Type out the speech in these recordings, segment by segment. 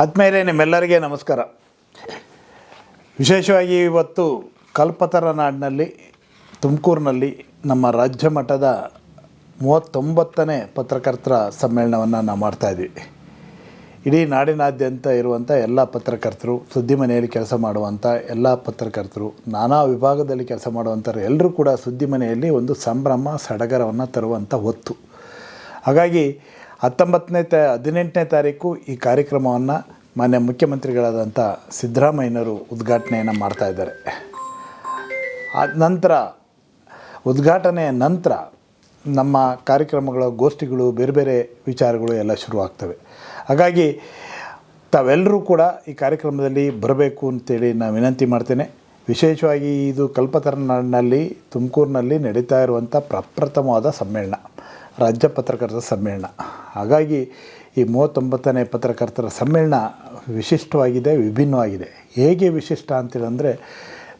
ಆದ್ಮೇಲೆ ನಿಮ್ಮೆಲ್ಲರಿಗೆ ನಮಸ್ಕಾರ. ವಿಶೇಷವಾಗಿ ಇವತ್ತು ಕಲ್ಪತರ ನಾಡಿನಲ್ಲಿ, ತುಮಕೂರಿನಲ್ಲಿ ನಮ್ಮ ರಾಜ್ಯ ಮಟ್ಟದ ಮೂವತ್ತೊಂಬತ್ತನೇ ಪತ್ರಕರ್ತರ ಸಮ್ಮೇಳನವನ್ನು ನಾವು ಮಾಡ್ತಾಯಿದ್ವಿ ಇಡೀ ನಾಡಿನಾದ್ಯಂತ ಇರುವಂಥ ಎಲ್ಲ ಪತ್ರಕರ್ತರು, ಸುದ್ದಿ ಮನೆಯಲ್ಲಿ ಕೆಲಸ ಮಾಡುವಂಥ ಎಲ್ಲ ಪತ್ರಕರ್ತರು, ನಾನಾ ವಿಭಾಗದಲ್ಲಿ ಕೆಲಸ ಮಾಡುವಂಥವ್ರು ಎಲ್ಲರೂ ಕೂಡ ಸುದ್ದಿ ಮನೆಯಲ್ಲಿ ಒಂದು ಸಂಭ್ರಮ, ಸಡಗರವನ್ನು ತರುವಂಥ ಹೊತ್ತು. ಹಾಗಾಗಿ ಹತ್ತೊಂಬತ್ತನೇ ತ, ಹದಿನೆಂಟನೇ ತಾರೀಕು ಈ ಕಾರ್ಯಕ್ರಮವನ್ನು ಮಾನ್ಯ ಮುಖ್ಯಮಂತ್ರಿಗಳಾದಂಥ ಸಿದ್ದರಾಮಯ್ಯನವರು ಉದ್ಘಾಟನೆಯನ್ನು ಮಾಡ್ತಾ ಇದ್ದಾರೆ. ಆ ನಂತರ, ಉದ್ಘಾಟನೆಯ ನಂತರ ನಮ್ಮ ಕಾರ್ಯಕ್ರಮಗಳ ಗೋಷ್ಠಿಗಳು, ಬೇರೆ ಬೇರೆ ವಿಚಾರಗಳು ಎಲ್ಲ ಶುರುವಾಗ್ತವೆ. ಹಾಗಾಗಿ ತಾವೆಲ್ಲರೂ ಕೂಡ ಈ ಕಾರ್ಯಕ್ರಮದಲ್ಲಿ ಬರಬೇಕು ಅಂತೇಳಿ ನಾನು ವಿನಂತಿ ಮಾಡ್ತೇನೆ. ವಿಶೇಷವಾಗಿ ಇದು ಕಲ್ಪತರನಾಡಿನಲ್ಲಿ ತುಮಕೂರಿನಲ್ಲಿ ನಡೀತಾ ಇರುವಂಥ ಪ್ರಪ್ರಥಮವಾದ ಸಮ್ಮೇಳನ. ರಾಜ್ಯ ಪತ್ರಕರ್ತರ ಸಮ್ಮೇಳನ. ಹಾಗಾಗಿ ಈ ಮೂವತ್ತೊಂಬತ್ತನೇ ಪತ್ರಕರ್ತರ ಸಮ್ಮೇಳನ ವಿಶಿಷ್ಟವಾಗಿದೆ, ವಿಭಿನ್ನವಾಗಿದೆ. ಹೇಗೆ ವಿಶಿಷ್ಟ ಅಂತೇಳಂದರೆ,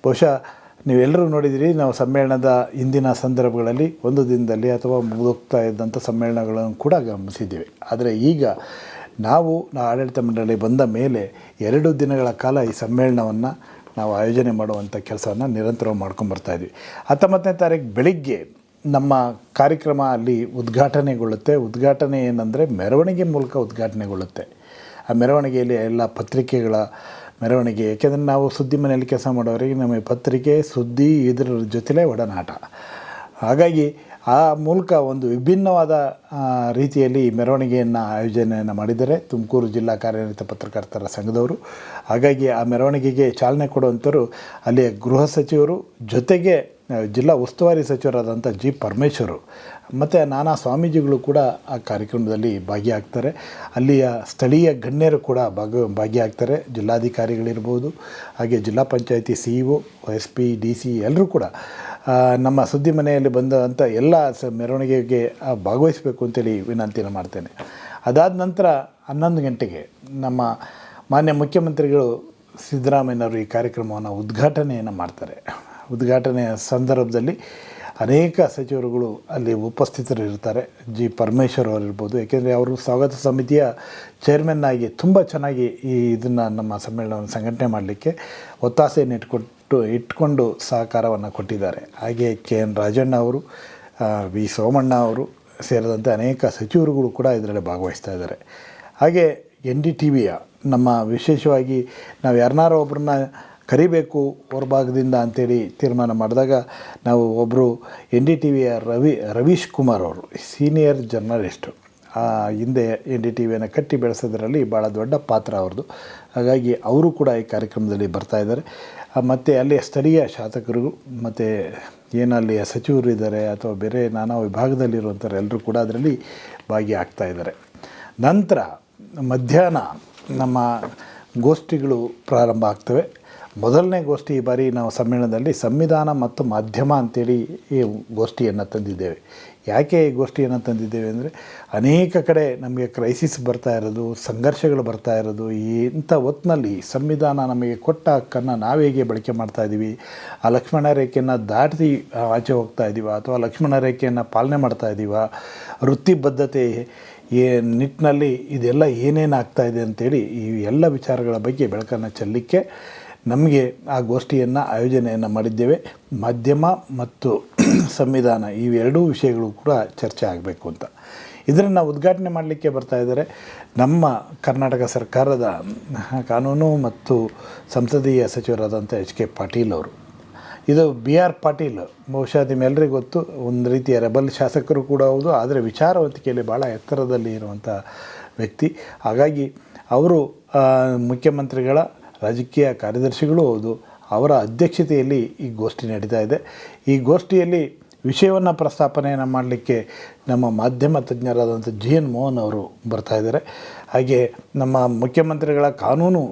ಬಹುಶಃ ನೀವೆಲ್ಲರೂ ನೋಡಿದಿರಿ, ನಾವು ಸಮ್ಮೇಳನದ ಇಂದಿನ ಸಂದರ್ಭಗಳಲ್ಲಿ ಒಂದು ದಿನದಲ್ಲಿ ಅಥವಾ ಮುಗಿದೋಗ್ತಾ ಇದ್ದಂಥ ಸಮ್ಮೇಳನಗಳನ್ನು ಕೂಡ ಗಮನಿಸಿದ್ದೇವೆ. ಆದರೆ ಈಗ ನಾವು ಆಡಳಿತ ಮಂಡಳಿ ಬಂದ ಮೇಲೆ ಎರಡು ದಿನಗಳ ಕಾಲ ಈ ಸಮ್ಮೇಳನವನ್ನು ನಾವು ಆಯೋಜನೆ ಮಾಡುವಂಥ ಕೆಲಸವನ್ನು ನಿರಂತರವಾಗಿ ಮಾಡ್ಕೊಂಡು ಇದ್ವಿ. ಹತ್ತೊಂಬತ್ತನೇ ತಾರೀಕು ಬೆಳಿಗ್ಗೆ ನಮ್ಮ ಕಾರ್ಯಕ್ರಮ ಅಲ್ಲಿ ಉದ್ಘಾಟನೆಗೊಳ್ಳುತ್ತೆ. ಉದ್ಘಾಟನೆ ಏನಂದರೆ ಮೆರವಣಿಗೆ ಮೂಲಕ ಉದ್ಘಾಟನೆಗೊಳ್ಳುತ್ತೆ. ಆ ಮೆರವಣಿಗೆಯಲ್ಲಿ ಎಲ್ಲ ಪತ್ರಿಕೆಗಳ ಮೆರವಣಿಗೆ ಏಕೆಂದರೆ ನಾವು ಸುದ್ದಿ ಮನೆಯಲ್ಲಿ ಕೆಲಸ ಮಾಡೋರಿಗೆ ನಮಗೆ ಪತ್ರಿಕೆ, ಸುದ್ದಿ ಇದರ ಜೊತೆಲೇ ಒಡನಾಟ. ಹಾಗಾಗಿ ಆ ಮೂಲಕ ಒಂದು ವಿಭಿನ್ನವಾದ ರೀತಿಯಲ್ಲಿ ಈ ಮೆರವಣಿಗೆಯನ್ನು, ಆಯೋಜನೆಯನ್ನು ಮಾಡಿದ್ದಾರೆ ತುಮಕೂರು ಜಿಲ್ಲಾ ಕಾರ್ಯನಿರತ ಪತ್ರಕರ್ತರ ಸಂಘದವರು. ಹಾಗಾಗಿ ಆ ಮೆರವಣಿಗೆಗೆ ಚಾಲನೆ ಕೊಡುವಂಥವರು ಅಲ್ಲಿಯ ಗೃಹ ಸಚಿವರು. ಜೊತೆಗೆ ಜಿಲ್ಲಾ ಉಸ್ತುವಾರಿ ಸಚಿವರಾದಂಥ ಜಿ ಪರಮೇಶ್ವರು ಮತ್ತು ನಾನಾ ಸ್ವಾಮೀಜಿಗಳು ಕೂಡ ಆ ಕಾರ್ಯಕ್ರಮದಲ್ಲಿ ಭಾಗಿಯಾಗ್ತಾರೆ. ಅಲ್ಲಿಯ ಸ್ಥಳೀಯ ಗಣ್ಯರು ಕೂಡ ಭಾಗ, ಭಾಗಿಯಾಗ್ತಾರೆ. ಜಿಲ್ಲಾಧಿಕಾರಿಗಳಿರ್ಬೋದು, ಹಾಗೆ ಜಿಲ್ಲಾ ಪಂಚಾಯತಿ C E O, S P, D C ಎಲ್ಲರೂ ಕೂಡ ನಮ್ಮ ಸುದ್ದಿ ಮನೆಯಲ್ಲಿ ಬಂದಂಥ ಎಲ್ಲ ಸ, ಮೆರವಣಿಗೆಗೆ ಭಾಗವಹಿಸಬೇಕು ಅಂತೇಳಿ ವಿನಂತಿಯನ್ನು ಮಾಡ್ತೇನೆ. ಅದಾದ ನಂತರ ಹನ್ನೊಂದು ಗಂಟೆಗೆ ನಮ್ಮ ಮಾನ್ಯ ಮುಖ್ಯಮಂತ್ರಿಗಳು ಸಿದ್ದರಾಮಯ್ಯನವರು ಈ ಕಾರ್ಯಕ್ರಮವನ್ನು ಉದ್ಘಾಟನೆಯನ್ನು ಮಾಡ್ತಾರೆ. ಉದ್ಘಾಟನೆಯ ಸಂದರ್ಭದಲ್ಲಿ ಅನೇಕ ಸಚಿವರುಗಳು ಅಲ್ಲಿ ಉಪಸ್ಥಿತರಿರ್ತಾರೆ ಜಿ. ಪರಮೇಶ್ವರ್ ಅವರಿರ್ಬೋದು, ಏಕೆಂದರೆ ಅವರು ಸ್ವಾಗತ ಸಮಿತಿಯ ಚೇರ್ಮನ್ ಆಗಿ ತುಂಬ ಚೆನ್ನಾಗಿ ಈ ಇದನ್ನು ನಮ್ಮ ಸಮ್ಮೇಳನವನ್ನು ಸಂಘಟನೆ ಮಾಡಲಿಕ್ಕೆ ಒತ್ತಾಸೆಯನ್ನು ಇಟ್ಕೊಟ್ಟು, ಇಟ್ಕೊಂಡು ಸಹಕಾರವನ್ನು ಕೊಟ್ಟಿದ್ದಾರೆ. ಹಾಗೆ ಕೆ. ಎನ್. ರಾಜಣ್ಣ ಅವರು ವಿ. ಸೋಮಣ್ಣ ಅವರು ಸೇರಿದಂತೆ ಅನೇಕ ಸಚಿವರುಗಳು ಕೂಡ ಇದರಲ್ಲಿ ಭಾಗವಹಿಸ್ತಾ ಇದ್ದಾರೆ. ಹಾಗೆ ಎನ್ ಡಿ ಟಿ ವಿಯ ನಮ್ಮ ವಿಶೇಷವಾಗಿ ನಾವು ಯಾರನ್ನಾರೋ ಒಬ್ಬರನ್ನ ಕರಿಬೇಕು ಹೊರಭಾಗದಿಂದ ಅಂಥೇಳಿ ತೀರ್ಮಾನ ಮಾಡಿದಾಗ ನಾವು ಒಬ್ಬರು ಎನ್ ಡಿ ಟಿ ವಿಯ ರವಿ, ರವೀಶ್ ಕುಮಾರ್ ಅವರು, ಸೀನಿಯರ್ ಜರ್ನಲಿಸ್ಟು. ಆ ಹಿಂದೆ ಎನ್ ಡಿ ಟಿ ವಿಯನ್ನು ಕಟ್ಟಿ ಬೆಳೆಸೋದ್ರಲ್ಲಿ ಭಾಳ ದೊಡ್ಡ ಪಾತ್ರ ಅವ್ರದ್ದು. ಹಾಗಾಗಿ ಅವರು ಕೂಡ ಈ ಕಾರ್ಯಕ್ರಮದಲ್ಲಿ ಬರ್ತಾ ಇದ್ದಾರೆ. ಮತ್ತು ಅಲ್ಲಿ ಸ್ಥಳೀಯ ಶಾಸಕರು ಮತ್ತು ಅಲ್ಲಿಯ ಸಚಿವರು ಇದ್ದಾರೆ ಅಥವಾ ಬೇರೆ ನಾನಾ ವಿಭಾಗದಲ್ಲಿರುವಂಥವ್ರು ಎಲ್ಲರೂ ಕೂಡ ಅದರಲ್ಲಿ ಭಾಗಿಯಾಗ್ತಾ ಇದ್ದಾರೆ. ನಂತರ ಮಧ್ಯಾಹ್ನ ನಮ್ಮ ಗೋಷ್ಠಿಗಳು ಪ್ರಾರಂಭ ಆಗ್ತವೆ. ಮೊದಲನೇ ಗೋಷ್ಠಿ ಈ ಬಾರಿ ನಾವು ಸಮ್ಮೇಳನದಲ್ಲಿ ಸಂವಿಧಾನ ಮತ್ತು ಮಾಧ್ಯಮ ಅಂತೇಳಿ ಈ ಗೋಷ್ಠಿಯನ್ನು ತಂದಿದ್ದೇವೆ. ಯಾಕೆ ಈ ಗೋಷ್ಠಿಯನ್ನು ತಂದಿದ್ದೇವೆ ಅಂದರೆ ಅನೇಕ ಕಡೆ ನಮಗೆ ಕ್ರೈಸಿಸ್ ಬರ್ತಾ ಇರೋದು, ಸಂಘರ್ಷಗಳು ಬರ್ತಾ ಇರೋದು ಈ ಇಂಥ ಹೊತ್ತಿನಲ್ಲಿ ಸಂವಿಧಾನ ನಮಗೆ ಕೊಟ್ಟ ಹಕ್ಕನ್ನು ನಾವೇಗೆ ಬಳಕೆ ಮಾಡ್ತಾ ಇದ್ದೀವಿ? ಆ ಲಕ್ಷ್ಮಣ ರೇಖೆಯನ್ನು ದಾಟಿ ಆಚೆ ಹೋಗ್ತಾ ಇದ್ದೀವ? ಅಥವಾ ಲಕ್ಷ್ಮಣ ರೇಖೆಯನ್ನು ಪಾಲನೆ ಮಾಡ್ತಾ ಇದ್ದೀವ? ವೃತ್ತಿಬದ್ಧತೆ ಏ ನಿಟ್ಟಿನಲ್ಲಿ ಇದೆಲ್ಲ ಏನೇನು ಆಗ್ತಾಯಿದೆ ಅಂತೇಳಿ ಈ ಎಲ್ಲ ವಿಚಾರಗಳ ಬಗ್ಗೆ ಬೆಳಕನ್ನು ಚೆಲ್ಲಲಿಕ್ಕೆ ನಮಗೆ ಆ ಗೋಷ್ಠಿಯನ್ನು, ಆಯೋಜನೆಯನ್ನು ಮಾಡಿದ್ದೇವೆ. ಮಾಧ್ಯಮ ಮತ್ತು ಸಂವಿಧಾನ ಇವೆರಡೂ ವಿಷಯಗಳು ಕೂಡ ಚರ್ಚೆ ಆಗಬೇಕು ಅಂತ. ಇದನ್ನು ಉದ್ಘಾಟನೆ ಮಾಡಲಿಕ್ಕೆ ಬರ್ತಾ ಇದ್ದಾರೆ. ನಮ್ಮ ಕರ್ನಾಟಕ ಸರ್ಕಾರದ ಕಾನೂನು ಮತ್ತು ಸಂಸದೀಯ ಸಚಿವರಾದಂಥ ಎಚ್ ಕೆ ಪಾಟೀಲ್ ಅವರು. ಇದು ಬಿ ಆರ್ ಪಾಟೀಲ್, ಬಹುಶಃ ನಿಮ್ಮೆಲ್ಲರಿಗೂ ಗೊತ್ತು, ಒಂದು ರೀತಿಯ ರೆಬಲ್ ಶಾಸಕರು ಕೂಡ ಹೌದು, ಆದರೆ ವಿಚಾರವಂತಿಕೆಯಲ್ಲಿ ಭಾಳ ಎತ್ತರದಲ್ಲಿ ಇರುವಂಥ ವ್ಯಕ್ತಿ. ಹಾಗಾಗಿ ಅವರು ಮುಖ್ಯಮಂತ್ರಿಗಳ ರಾಜಕೀಯ ಕಾರ್ಯದರ್ಶಿಗಳು ಹೌದು, ಅವರ ಅಧ್ಯಕ್ಷತೆಯಲ್ಲಿ ಈ ಗೋಷ್ಠಿ ನಡೀತಾ ಇದೆ. ಈ ಗೋಷ್ಠಿಯಲ್ಲಿ ವಿಷಯವನ್ನು ಪ್ರಸ್ತಾಪನೆಯನ್ನು ಮಾಡಲಿಕ್ಕೆ ನಮ್ಮ ಮಾಧ್ಯಮ ತಜ್ಞರಾದಂಥ ಜಿ ಎನ್ ಮೋಹನ್ ಅವರು ಬರ್ತಾ ಇದ್ದಾರೆ. ಹಾಗೆ ನಮ್ಮ ಮುಖ್ಯಮಂತ್ರಿಗಳ ಕಾನೂನು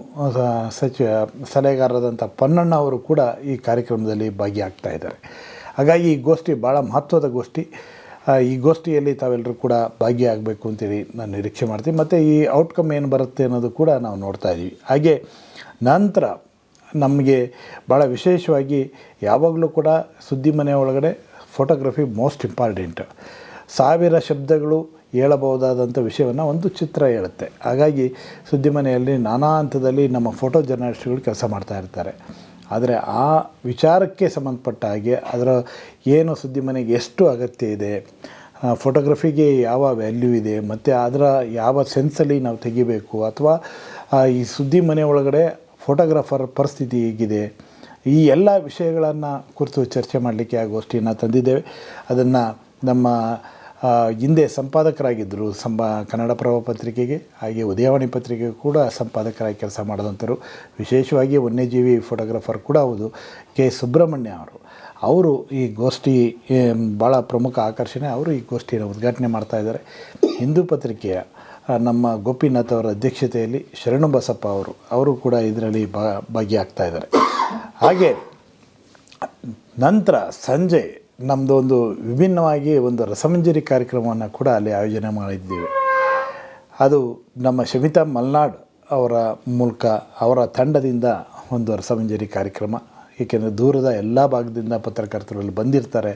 ಸಚಿವ, ಸಲಹೆಗಾರರಾದಂಥ ಪನ್ನಣ್ಣ ಅವರು ಕೂಡ ಈ ಕಾರ್ಯಕ್ರಮದಲ್ಲಿ ಭಾಗಿಯಾಗ್ತಾ ಇದ್ದಾರೆ. ಹಾಗಾಗಿ ಈ ಗೋಷ್ಠಿ ಭಾಳ ಮಹತ್ವದ ಗೋಷ್ಠಿ. ಈ ಗೋಷ್ಠಿಯಲ್ಲಿ ತಾವೆಲ್ಲರೂ ಕೂಡ ಭಾಗಿಯಾಗಬೇಕು ಅಂತೇಳಿ ನಾನು ನಿರೀಕ್ಷೆ ಮಾಡ್ತೀನಿ. ಮತ್ತು ಈ ಔಟ್ಕಮ್ ಏನು ಬರುತ್ತೆ ಅನ್ನೋದು ಕೂಡ ನಾವು ನೋಡ್ತಾ ಇದ್ದೀವಿ. ಹಾಗೆ ನಂತರ ನಮಗೆ ಭಾಳ ವಿಶೇಷವಾಗಿ ಯಾವಾಗಲೂ ಕೂಡ ಸುದ್ದಿ ಮನೆ ಒಳಗಡೆ ಫೋಟೋಗ್ರಫಿ ಮೋಸ್ಟ್ ಇಂಪಾರ್ಟೆಂಟ್ ಸಾವಿರ ಶಬ್ದಗಳು ಹೇಳಬಹುದಾದಂಥ ವಿಷಯವನ್ನು ಒಂದು ಚಿತ್ರ ಹೇಳುತ್ತೆ. ಹಾಗಾಗಿ ಸುದ್ದಿ ಮನೆಯಲ್ಲಿ ನಾನಾ ಹಂತದಲ್ಲಿ ನಮ್ಮ ಫೋಟೋ ಜರ್ನಲಿಸ್ಟ್ಗಳು ಕೆಲಸ ಮಾಡ್ತಾ ಇರ್ತಾರೆ. ಆದರೆ ಆ ವಿಚಾರಕ್ಕೆ ಸಂಬಂಧಪಟ್ಟ ಹಾಗೆ ಅದರ ಏನು ಸುದ್ದಿ ಮನೆಗೆ ಎಷ್ಟು ಅಗತ್ಯ ಇದೆ ಫೋಟೋಗ್ರಫಿಗೆ ಯಾವ ವ್ಯಾಲ್ಯೂ ಇದೆ, ಮತ್ತು ಅದರ ಯಾವ ಸೆನ್ಸಲ್ಲಿ ನಾವು ತೆಗಿಬೇಕು, ಅಥವಾ ಈ ಸುದ್ದಿ ಮನೆ ಒಳಗಡೆ ಫೋಟೋಗ್ರಾಫರ್ ಪರಿಸ್ಥಿತಿ ಹೇಗಿದೆ, ಈ ಎಲ್ಲ ವಿಷಯಗಳನ್ನು ಕುರಿತು ಚರ್ಚೆ ಮಾಡಲಿಕ್ಕೆ ಆ ಗೋಷ್ಠಿಯನ್ನು ತಂದಿದ್ದೇವೆ. ಅದನ್ನು ನಮ್ಮ ಹಿಂದೆ ಸಂಪಾದಕರಾಗಿದ್ದರು. ಸಂಬ ಕನ್ನಡಪ್ರಭ ಪತ್ರಿಕೆಗೆ, ಹಾಗೆ ಉದಯವಾಣಿ ಪತ್ರಿಕೆಗೆ ಕೂಡ ಸಂಪಾದಕರಾಗಿ ಕೆಲಸ ಮಾಡಿದಂಥರು ವಿಶೇಷವಾಗಿ ವನ್ಯಜೀವಿ ಫೋಟೋಗ್ರಾಫರ್ ಕೂಡ ಹೌದು. ಕೆ. ಸುಬ್ರಹ್ಮಣ್ಯ ಅವರು. ಅವರು ಈ ಗೋಷ್ಠಿ ಭಾಳ ಪ್ರಮುಖ ಆಕರ್ಷಣೆ. ಅವರು ಈ ಗೋಷ್ಠಿಯನ್ನು ಉದ್ಘಾಟನೆ ಮಾಡ್ತಾ ಇದ್ದಾರೆ. ಹಿಂದೂ ಪತ್ರಿಕೆಯ ನಮ್ಮ ಗೋಪಿನಾಥ್ ಅವರ ಅಧ್ಯಕ್ಷತೆಯಲ್ಲಿ ಶರಣು ಬಸಪ್ಪ ಅವರು ಅವರು ಕೂಡ ಇದರಲ್ಲಿ ಭಾಗಿಯಾಗ್ತಾ ಇದ್ದಾರೆ. ಹಾಗೆ ನಂತರ ಸಂಜೆ ನಮ್ಮದು ಒಂದು ವಿಭಿನ್ನವಾಗಿ ಒಂದು ರಸಮಂಜರಿ ಕಾರ್ಯಕ್ರಮವನ್ನು ಕೂಡ ಅಲ್ಲಿ ಆಯೋಜನೆ ಮಾಡಿದ್ದೀವಿ. ಅದು ನಮ್ಮ ಶಮಿತಾ ಮಲ್ನಾಡ್ ಅವರ ಮೂಲಕ ಅವರ ತಂಡದಿಂದ ಒಂದು ರಸಮಂಜರಿ ಕಾರ್ಯಕ್ರಮ. ಏಕೆಂದರೆ ದೂರದ ಎಲ್ಲ ಭಾಗದಿಂದ ಪತ್ರಕರ್ತರಲ್ಲಿ ಬಂದಿರ್ತಾರೆ.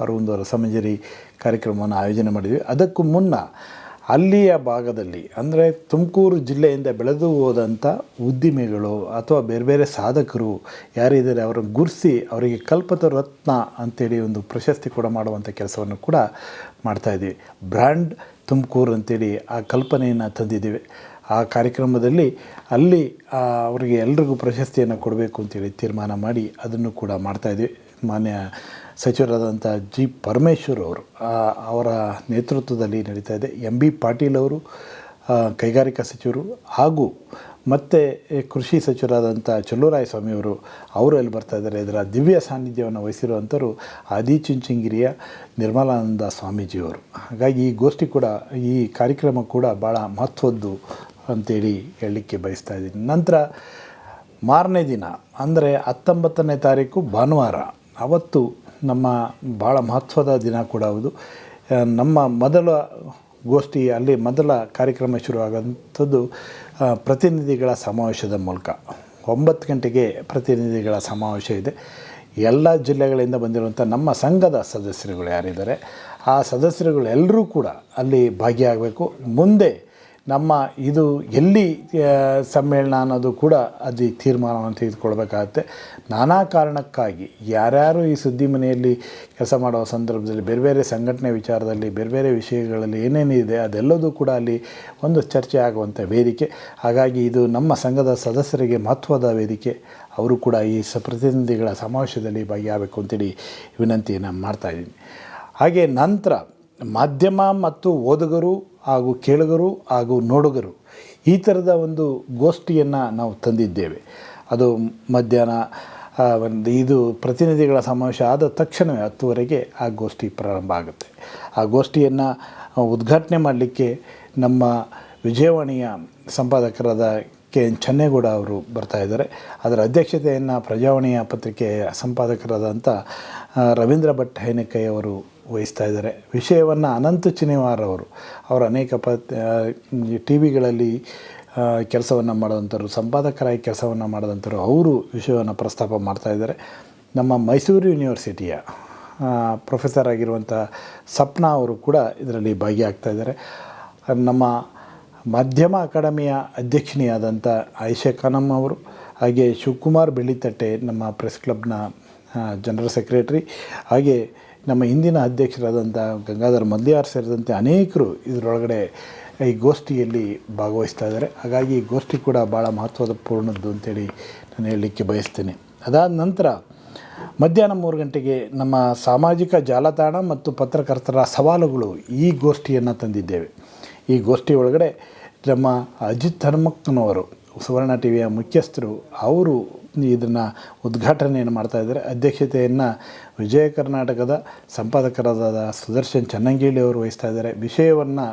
ಅವರು ಒಂದು ರಸಮಂಜರಿ ಕಾರ್ಯಕ್ರಮವನ್ನು ಆಯೋಜನೆ ಮಾಡಿದ್ವಿ. ಅದಕ್ಕೂ ಮುನ್ನ ಅಲ್ಲಿಯ ಭಾಗದಲ್ಲಿ, ಅಂದರೆ ತುಮಕೂರು ಜಿಲ್ಲೆಯಿಂದ ಬೆಳೆದು ಹೋದಂಥ ಉದ್ದಿಮೆಗಳು ಅಥವಾ ಬೇರೆ ಬೇರೆ ಸಾಧಕರು ಯಾರಿದ್ದಾರೆ ಅವರನ್ನು ಗುರ್ಸಿ ಅವರಿಗೆ ಕಲ್ಪತ ರತ್ನ ಅಂತೇಳಿ ಒಂದು ಪ್ರಶಸ್ತಿ ಕೂಡ ಮಾಡುವಂಥ ಕೆಲಸವನ್ನು ಕೂಡ ಮಾಡ್ತಾಯಿದ್ದೀವಿ ಬ್ರ್ಯಾಂಡ್ ತುಮಕೂರು ಅಂತೇಳಿ ಆ ಕಲ್ಪನೆಯನ್ನು ತಂದಿದ್ದೀವಿ. ಆ ಕಾರ್ಯಕ್ರಮದಲ್ಲಿ ಅಲ್ಲಿ ಅವರಿಗೆ ಎಲ್ರಿಗೂ ಪ್ರಶಸ್ತಿಯನ್ನು ಕೊಡಬೇಕು ಅಂತೇಳಿ ತೀರ್ಮಾನ ಮಾಡಿ ಅದನ್ನು ಕೂಡ ಮಾಡ್ತಾಯಿದ್ವಿ ಮಾನ್ಯ ಸಚಿವರಾದಂಥ ಜಿ ಪರಮೇಶ್ವರ್ ಅವರು ಅವರ ನೇತೃತ್ವದಲ್ಲಿ ನಡೀತಾ ಇದೆ. ಎಂ ಬಿ ಪಾಟೀಲ್ ಅವರು ಕೈಗಾರಿಕಾ ಸಚಿವರು ಹಾಗೂ ಮತ್ತೆ ಕೃಷಿ ಸಚಿವರಾದಂಥ ಸ್ವಾಮಿ ಅವರು ಅಲ್ಲಿ ಬರ್ತಾ ಇದ್ದಾರೆ, ಇದರ ದಿವ್ಯ ಸಾನ್ನಿಧ್ಯವನ್ನು ವಹಿಸಿರುವಂಥವರು ಆದಿಚುಂಚನಗಿರಿಯ ನಿರ್ಮಲಾನಂದ ಸ್ವಾಮೀಜಿಯವರು ಹಾಗಾಗಿ ಈ ಗೋಷ್ಠಿ ಕೂಡ, ಈ ಕಾರ್ಯಕ್ರಮ ಕೂಡ ಭಾಳ ಮಹತ್ವದ್ದು ಅಂತೇಳಿ ಹೇಳಲಿಕ್ಕೆ ಬಯಸ್ತಾ ಇದ್ದೀನಿ. ನಂತರ ಮಾರನೇ ದಿನ, ಅಂದರೆ ಹತ್ತೊಂಬತ್ತನೇ ತಾರೀಕು ಭಾನುವಾರ, ಅವತ್ತು ನಮ್ಮ ಭಾಳ ಮಹತ್ವದ ದಿನ ಕೂಡ ಹೌದು. ನಮ್ಮ ಮೊದಲ ಗೋಷ್ಠಿ ಅಲ್ಲಿ ಮೊದಲ ಕಾರ್ಯಕ್ರಮ ಶುರುವಾಗಂಥದ್ದು ಪ್ರತಿನಿಧಿಗಳ ಸಮಾವೇಶದ ಮೂಲಕ. ಒಂಬತ್ತು ಗಂಟೆಗೆ ಪ್ರತಿನಿಧಿಗಳ ಸಮಾವೇಶ ಇದೆ. ಎಲ್ಲ ಜಿಲ್ಲೆಗಳಿಂದ ಬಂದಿರುವಂಥ ನಮ್ಮ ಸಂಘದ ಸದಸ್ಯರುಗಳು ಯಾರಿದ್ದಾರೆ, ಆ ಸದಸ್ಯರುಗಳೆಲ್ಲರೂ ಕೂಡ ಅಲ್ಲಿ ಭಾಗಿಯಾಗಬೇಕು. ಮುಂದೆ ನಮ್ಮ ಇದು ಎಲ್ಲಿ ಸಮ್ಮೇಳನ ಅನ್ನೋದು ಕೂಡ ಅದು ತೀರ್ಮಾನವನ್ನು ತೆಗೆದುಕೊಳ್ಬೇಕಾಗತ್ತೆ. ನಾನಾ ಕಾರಣಕ್ಕಾಗಿ ಯಾರ್ಯಾರು ಈ ಸುದ್ದಿ ಮನೆಯಲ್ಲಿ ಕೆಲಸ ಮಾಡುವ ಸಂದರ್ಭದಲ್ಲಿ ಬೇರೆ ಬೇರೆ ಸಂಘಟನೆ ವಿಚಾರದಲ್ಲಿ ಬೇರೆ ಬೇರೆ ವಿಷಯಗಳಲ್ಲಿ ಏನೇನಿದೆ ಅದೆಲ್ಲದೂ ಕೂಡ ಅಲ್ಲಿ ಒಂದು ಚರ್ಚೆ ಆಗುವಂಥ ವೇದಿಕೆ. ಹಾಗಾಗಿ ಇದು ನಮ್ಮ ಸಂಘದ ಸದಸ್ಯರಿಗೆ ಮಹತ್ವದ ವೇದಿಕೆ. ಅವರು ಕೂಡ ಈ ಸ ಪ್ರತಿನಿಧಿಗಳ ಸಮಾವೇಶದಲ್ಲಿ ಭಾಗಿಯಾಗಬೇಕು ಅಂತೇಳಿ ವಿನಂತಿಯನ್ನು ಮಾಡ್ತಾಯಿದ್ದೀನಿ ಹಾಗೆ ನಂತರ ಮಾಧ್ಯಮ ಮತ್ತು ಓದುಗರು ಹಾಗೂ ಕೇಳುಗರು ಹಾಗೂ ನೋಡುಗರು ಈ ಥರದ ಒಂದು ಗೋಷ್ಠಿಯನ್ನು ನಾವು ತಂದಿದ್ದೇವೆ. ಅದು ಮಧ್ಯಾಹ್ನ ಒಂದು ಇದು ಪ್ರತಿನಿಧಿಗಳ ಸಮಾವೇಶ ಆದ ತಕ್ಷಣವೇ ಹತ್ತುವರೆಗೆ ಆ ಗೋಷ್ಠಿ ಪ್ರಾರಂಭ ಆಗುತ್ತೆ. ಆ ಗೋಷ್ಠಿಯನ್ನು ಉದ್ಘಾಟನೆ ಮಾಡಲಿಕ್ಕೆ ನಮ್ಮ ವಿಜಯವಾಣಿಯ ಸಂಪಾದಕರಾದ ಕೆ ಎನ್ ಚನ್ನೇಗೌಡ ಅವರು ಬರ್ತಾ ಇದ್ದಾರೆ. ಅದರ ಅಧ್ಯಕ್ಷತೆಯನ್ನು ಪ್ರಜಾವಾಣಿಯ ಪತ್ರಿಕೆಯ ಸಂಪಾದಕರಾದಂಥ ರವೀಂದ್ರ ಭಟ್ ಹೈನಕೈ ಅವರು ವಹಿಸ್ತಾ ಇದ್ದಾರೆ. ವಿಷಯವನ್ನು ಅನಂತ ಚಿನಿವಾರ್ ಅವರು ಅವರು ಅನೇಕ ಪ ಟಿ ವಿಗಳಲ್ಲಿ ಕೆಲಸವನ್ನು ಮಾಡೋದಂಥವ್ರು ಸಂಪಾದಕರಾಗಿ ಕೆಲಸವನ್ನು ಮಾಡೋದಂಥವ್ರು ಅವರು ವಿಷಯವನ್ನು ಪ್ರಸ್ತಾಪ ಮಾಡ್ತಾ ಇದ್ದಾರೆ. ನಮ್ಮ ಮೈಸೂರು ಯೂನಿವರ್ಸಿಟಿಯ ಪ್ರೊಫೆಸರ್ ಆಗಿರುವಂಥ ಸಪ್ನಾ ಅವರು ಕೂಡ ಇದರಲ್ಲಿ ಭಾಗಿಯಾಗ್ತಾ ಇದ್ದಾರೆ. ನಮ್ಮ ಮಾಧ್ಯಮ ಅಕಾಡೆಮಿಯ ಅಧ್ಯಕ್ಷಿಣಿಯಾದಂಥ ಆಯಿಷಾ ಖಾನಮ್ ಅವರು, ಹಾಗೆ ಶಿವಕುಮಾರ್ ಬೆಳ್ಳಿತಟ್ಟೆ ನಮ್ಮ ಪ್ರೆಸ್ ಕ್ಲಬ್ನ ಜನರಲ್ ಸೆಕ್ರೆಟ್ರಿ, ಹಾಗೆ ನಮ್ಮ ಹಿಂದಿನ ಅಧ್ಯಕ್ಷರಾದಂಥ ಗಂಗಾಧರ್ ಮಲ್ಯಾರ್ ಸೇರಿದಂತೆ ಅನೇಕರು ಇದರೊಳಗಡೆ ಈ ಗೋಷ್ಠಿಯಲ್ಲಿ ಭಾಗವಹಿಸ್ತಾ ಇದ್ದಾರೆ. ಹಾಗಾಗಿ ಈ ಗೋಷ್ಠಿ ಕೂಡ ಭಾಳ ಮಹತ್ವದ ಪೂರ್ಣದ್ದು ಅಂತೇಳಿ ನಾನು ಹೇಳಲಿಕ್ಕೆ ಬಯಸ್ತೇನೆ. ಅದಾದ ನಂತರ ಮಧ್ಯಾಹ್ನ ಮೂರು ಗಂಟೆಗೆ ನಮ್ಮ ಸಾಮಾಜಿಕ ಜಾಲತಾಣ ಮತ್ತು ಪತ್ರಕರ್ತರ ಸವಾಲುಗಳು ಈ ಗೋಷ್ಠಿಯನ್ನು ತಂದಿದ್ದೇವೆ. ಈ ಗೋಷ್ಠಿ ಒಳಗಡೆ ನಮ್ಮ ಅಜಿತ್ ಹನುಮಕ್ಕನವರು ಸುವರ್ಣ ಟಿ ವಿಯ ಮುಖ್ಯಸ್ಥರು, ಅವರು ಇದನ್ನು ಉದ್ಘಾಟನೆಯನ್ನು ಮಾಡ್ತಾ ಇದ್ದಾರೆ. ಅಧ್ಯಕ್ಷತೆಯನ್ನು ವಿಜಯ ಕರ್ನಾಟಕದ ಸಂಪಾದಕರಾದ ಸುದರ್ಶನ್ ಚನ್ನಂಗೇಳಿ ಅವರು ವಹಿಸ್ತಾ ಇದ್ದಾರೆ. ವಿಷಯವನ್ನು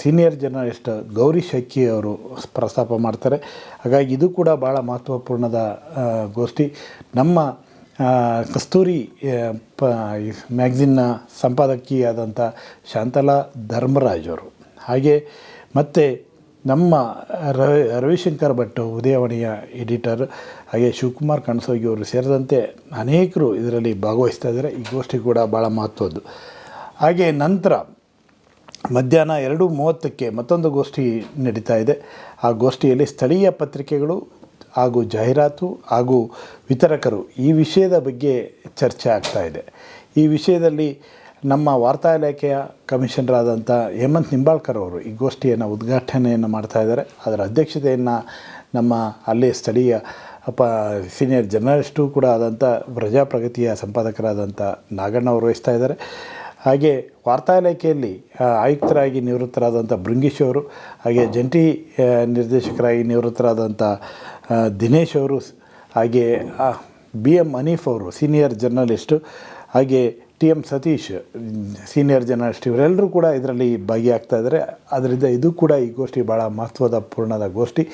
ಸೀನಿಯರ್ ಜರ್ನಲಿಸ್ಟ್ ಗೌರಿ ಶಕ್ಕಿ ಅವರು ಪ್ರಸ್ತಾಪ ಮಾಡ್ತಾರೆ. ಹಾಗಾಗಿ ಇದು ಕೂಡ ಭಾಳ ಮಹತ್ವಪೂರ್ಣದ ಗೋಷ್ಠಿ. ನಮ್ಮ ಕಸ್ತೂರಿ ಪ ಮ್ಯಾಗ್ಝಿನ್ನ ಸಂಪಾದಕಿಯಾದಂಥ ಶಾಂತಲಾ ಧರ್ಮರಾಜ್ ಅವರು. ಹಾಗೆ ಮತ್ತು ನಮ್ಮ ರವಿ ರವಿಶಂಕರ್ ಭಟ್ ಉದಯವಣಿಯ ಎಡಿಟರ್, ಹಾಗೆ ಶಿವಕುಮಾರ್ ಕಣಸೋಗಿ ಅವರು ಸೇರಿದಂತೆ ಅನೇಕರು ಇದರಲ್ಲಿ ಭಾಗವಹಿಸ್ತಾ ಇದ್ದಾರೆ. ಈ ಗೋಷ್ಠಿ ಕೂಡ ಭಾಳ ಮಹತ್ವದ್ದು. ಹಾಗೆ ನಂತರ ಮಧ್ಯಾಹ್ನ ಎರಡು ಮೂವತ್ತಕ್ಕೆ ಮತ್ತೊಂದು ಗೋಷ್ಠಿ ನಡೀತಾ ಇದೆ. ಆ ಗೋಷ್ಠಿಯಲ್ಲಿ ಸ್ಥಳೀಯ ಪತ್ರಿಕೆಗಳು ಹಾಗೂ ಜಾಹೀರಾತು ಹಾಗೂ ವಿತರಕರು ಈ ವಿಷಯದ ಬಗ್ಗೆ ಚರ್ಚೆ ಆಗ್ತಾ ಇದೆ. ಈ ವಿಷಯದಲ್ಲಿ ನಮ್ಮ ವಾರ್ತಾ ಇಲಾಖೆಯ ಕಮಿಷನರಾದಂಥ ಹೇಮಂತ್ ನಿಂಬಾಳ್ಕರ್ ಅವರು ಈ ಗೋಷ್ಠಿಯನ್ನು ಉದ್ಘಾಟನೆಯನ್ನು ಮಾಡ್ತಾ ಇದ್ದಾರೆ. ಅದರ ಅಧ್ಯಕ್ಷತೆಯನ್ನು ನಮ್ಮ ಅಲ್ಲಿ ಸ್ಥಳೀಯ ಅಪ್ಪ ಸೀನಿಯರ್ ಜರ್ನಲಿಸ್ಟು ಕೂಡ ಆದಂಥ ಪ್ರಜಾಪ್ರಗತಿಯ ಸಂಪಾದಕರಾದಂಥ ನಾಗಣ್ಣ ಅವರು ವಹಿಸ್ತಾ ಇದ್ದಾರೆ. ಹಾಗೆ ವಾರ್ತಾ ಇಲಾಖೆಯಲ್ಲಿ ಆಯುಕ್ತರಾಗಿ ನಿವೃತ್ತರಾದಂಥ ಬೃಂಗೀಶ್ ಅವರು, ಹಾಗೆ ಜಂಟಿ ನಿರ್ದೇಶಕರಾಗಿ ನಿವೃತ್ತರಾದಂಥ ದಿನೇಶ್ ಅವರು, ಹಾಗೆ ಬಿ ಎಂ ಹನೀಫ್ ಅವರು, ಸೀನಿಯರ್ ಜರ್ನಲಿಸ್ಟು, ಹಾಗೆ T M Satish, senior journalist, ಇವರೆಲ್ಲರೂ ಕೂಡ ಇದರಲ್ಲಿ ಭಾಗಿಯಾಗ್ತಾ ಇದ್ದಾರೆ. ಅದರಿಂದ ಇದು ಕೂಡ ಈ ಗೋಷ್ಠಿ ಭಾಳ ಮಹತ್ವದ, ಪೂರ್ಣದ ಗೋಷ್ಠಿ.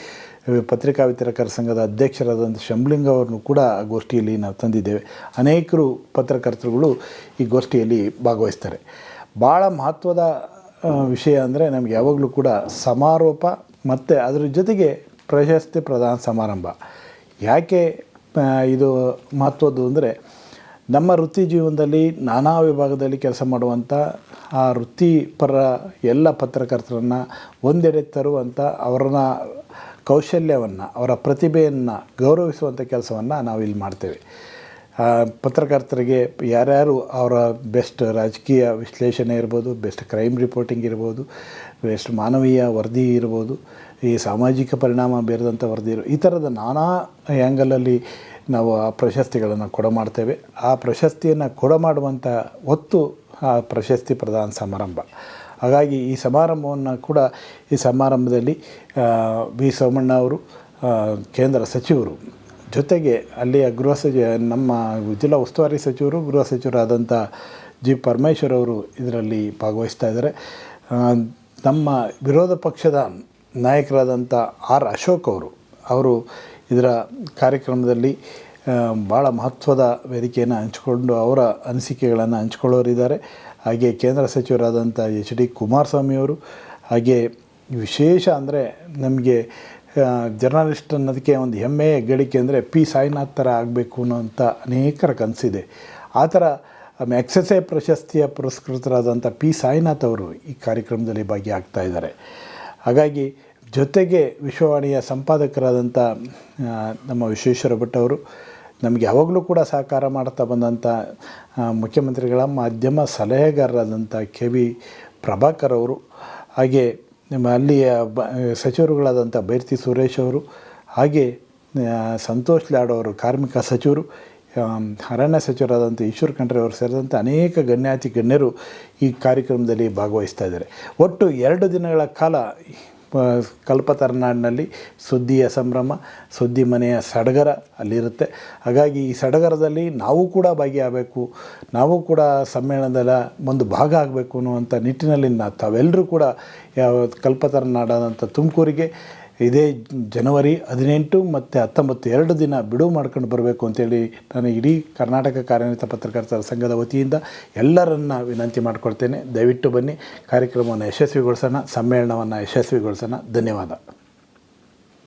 ಪತ್ರಿಕಾ ವಿತರಕರ ಸಂಘದ ಅಧ್ಯಕ್ಷರಾದಂಥ ಶಂಬ್ಲಿಂಗ್ ಅವರನ್ನು ಕೂಡ ಗೋಷ್ಠಿಯಲ್ಲಿ ನಾವು ತಂದಿದ್ದೇವೆ. ಅನೇಕರು ಪತ್ರಕರ್ತರುಗಳು ಈ ಗೋಷ್ಠಿಯಲ್ಲಿ ಭಾಗವಹಿಸ್ತಾರೆ. ಭಾಳ ಮಹತ್ವದ ವಿಷಯ ಅಂದರೆ ನಮಗೆ ಯಾವಾಗಲೂ ಕೂಡ ಸಮಾರೋಪ ಮತ್ತು ಅದರ ಜೊತೆಗೆ ಪ್ರಶಸ್ತಿ ಪ್ರದಾನ ಸಮಾರಂಭ. ಯಾಕೆ ಇದು ಮಹತ್ವದ್ದು ಅಂದರೆ ನಮ್ಮ ವೃತ್ತಿ ಜೀವನದಲ್ಲಿ ನಾನಾ ವಿಭಾಗದಲ್ಲಿ ಕೆಲಸ ಮಾಡುವಂಥ ಆ ವೃತ್ತಿಪರ ಎಲ್ಲ ಪತ್ರಕರ್ತರನ್ನು ಒಂದೆಡೆ ತರುವಂಥ ಅವರನ್ನ ಕೌಶಲ್ಯವನ್ನು ಅವರ ಪ್ರತಿಭೆಯನ್ನು ಗೌರವಿಸುವಂಥ ಕೆಲಸವನ್ನು ನಾವಿಲ್ಲಿ ಮಾಡ್ತೇವೆ. ಆ, ಪತ್ರಕರ್ತರಿಗೆ ಯಾರ್ಯಾರು ಅವರ ಬೆಸ್ಟ್ ರಾಜಕೀಯ ವಿಶ್ಲೇಷಣೆ ಇರ್ಬೋದು ಬೆಸ್ಟ್ ಕ್ರೈಮ್ ರಿಪೋರ್ಟಿಂಗ್ ಇರ್ಬೋದು ಬೆಸ್ಟ್ ಮಾನವೀಯ ವರದಿ ಇರ್ಬೋದು ಈ ಸಾಮಾಜಿಕ ಪರಿಣಾಮ ಬೀರದಂಥ ವರದಿ ಇರೋ ಈ ಥರದ ನಾನಾ ಆ್ಯಂಗಲಲ್ಲಿ ನಾವು ಆ ಪ್ರಶಸ್ತಿಗಳನ್ನು ಕೊಡ ಮಾಡ್ತೇವೆ. ಆ ಪ್ರಶಸ್ತಿಯನ್ನು ಕೊಡ ಮಾಡುವಂಥ ಹೊತ್ತು ಆ ಪ್ರಶಸ್ತಿ ಪ್ರದಾನ ಸಮಾರಂಭ. ಹಾಗಾಗಿ ಈ ಸಮಾರಂಭವನ್ನು ಕೂಡ ಈ ಸಮಾರಂಭದಲ್ಲಿ ಬಿ ಸೋಮಣ್ಣ ಅವರು ಕೇಂದ್ರ ಸಚಿವರು ಜೊತೆಗೆ ಅಲ್ಲಿಯ ಗೃಹ ಸಚಿವ ನಮ್ಮ ಜಿಲ್ಲಾ ಉಸ್ತುವಾರಿ ಸಚಿವರು, ಗೃಹ ಸಚಿವರಾದಂಥ ಜಿ. ಪರಮೇಶ್ವರ್ ಅವರು ಇದರಲ್ಲಿ ಭಾಗವಹಿಸ್ತಾ ಇದ್ದಾರೆ. ನಮ್ಮ ವಿರೋಧ ಪಕ್ಷದ ನಾಯಕರಾದಂಥ ಆರ್. ಅಶೋಕ್ ಅವರು ಅವರು ಇದರ ಕಾರ್ಯಕ್ರಮದಲ್ಲಿ ಭಾಳ ಮಹತ್ವದ ವೇದಿಕೆಯನ್ನು ಹಂಚಿಕೊಂಡು ಅವರ ಅನಿಸಿಕೆಗಳನ್ನು ಹಂಚ್ಕೊಳ್ಳೋರಿದ್ದಾರೆ ಹಾಗೆ ಕೇಂದ್ರ ಸಚಿವರಾದಂಥ ಎಚ್ ಡಿ ಕುಮಾರಸ್ವಾಮಿಯವರು ಹಾಗೆ ವಿಶೇಷ ಅಂದರೆ ನಮಗೆ ಜರ್ನಲಿಸ್ಟ್ ಅನ್ನೋದಕ್ಕೆ ಒಂದು ಹೆಮ್ಮೆಯ ಗಳಿಕೆ ಅಂದರೆ ಪಿ. ಸಾಯಿನಾಥ್ ಥರ ಆಗಬೇಕು ಅನ್ನೋಂಥ ಅನೇಕರ ಕನಸಿದೆ. ಆ ಥರ ಎಕ್ಸಸೆ ಪ್ರಶಸ್ತಿಯ ಪುರಸ್ಕೃತರಾದಂಥ ಪಿ. ಸಾಯಿನಾಥ್ ಅವರು ಈ ಕಾರ್ಯಕ್ರಮದಲ್ಲಿ ಭಾಗಿಯಾಗ್ತಾ ಇದ್ದಾರೆ. ಹಾಗಾಗಿ ಜೊತೆಗೆ ವಿಶ್ವವಾಣಿಯ ಸಂಪಾದಕರಾದಂಥ ನಮ್ಮ ವಿಶ್ವೇಶ್ವರ ಭಟ್ ಅವರು ನಮಗೆ ಯಾವಾಗಲೂ ಕೂಡ ಸಹಕಾರ ಮಾಡ್ತಾ ಬಂದಂಥ ಮುಖ್ಯಮಂತ್ರಿಗಳ ಮಾಧ್ಯಮ ಸಲಹೆಗಾರರಾದಂಥ ಕೆ ವಿ ಪ್ರಭಾಕರ್ ಅವರು, ಹಾಗೆ ನಮ್ಮ ಅಲ್ಲಿಯ ಬ, ಸಚಿವರುಗಳಾದಂಥ ಬೈರ್ತಿ ಸುರೇಶ್ ಅವರು, ಹಾಗೆ ಸಂತೋಷ್ ಲಾಡ್ ಅವರು, ಕಾರ್ಮಿಕ ಸಚಿವರು ಅರಣ್ಯ ಸಚಿವರಾದಂಥ ಈಶ್ವರ್ ಖಂಡ್ರೆ ಅವರು ಸೇರಿದಂಥ ಅನೇಕ ಗಣ್ಯಾತಿ ಗಣ್ಯರು ಈ ಕಾರ್ಯಕ್ರಮದಲ್ಲಿ ಭಾಗವಹಿಸ್ತಾ ಇದ್ದಾರೆ. ಒಟ್ಟು ಎರಡು ದಿನಗಳ ಕಾಲ ಕಲ್ಪತರನಾಡಿನಲ್ಲಿ ಸುದ್ದಿಯ ಸಂಭ್ರಮ, ಸುದ್ದಿ ಮನೆಯ ಸಡಗರ ಅಲ್ಲಿರುತ್ತೆ. ಹಾಗಾಗಿ ಈ ಸಡಗರದಲ್ಲಿ ನಾವು ಕೂಡ ಭಾಗಿಯಾಗಬೇಕು, ನಾವು ಕೂಡ ಸಮ್ಮೇಳನದ ಒಂದು ಭಾಗ ಆಗಬೇಕು ಅನ್ನುವಂಥ ನಿಟ್ಟಿನಲ್ಲಿ ನಾ ತಾವೆಲ್ಲರೂ ಕೂಡ ಯಾವ ಕಲ್ಪತರನಾಡಾದಂಥ ತುಮಕೂರಿಗೆ ಇದೇ ಜನವರಿ ಹದಿನೆಂಟು ಮತ್ತು ಹತ್ತೊಂಬತ್ತು, ಎರಡು ದಿನ ಬಿಡುವು ಮಾಡ್ಕೊಂಡು ಬರಬೇಕು ಅಂತೇಳಿ ನಾನು ಇಡೀ ಕರ್ನಾಟಕ ಕಾರ್ಯನಿರತ ಪತ್ರಕರ್ತರ ಸಂಘದ ವತಿಯಿಂದ ಎಲ್ಲರನ್ನ ವಿನಂತಿ ಮಾಡಿಕೊಳ್ತೇನೆ. ದಯವಿಟ್ಟು ಬನ್ನಿ. ಕಾರ್ಯಕ್ರಮವನ್ನು ಯಶಸ್ವಿಗೊಳಿಸೋಣ, ಸಮ್ಮೇಳನವನ್ನು ಯಶಸ್ವಿಗೊಳಿಸೋಣ. ಧನ್ಯವಾದ.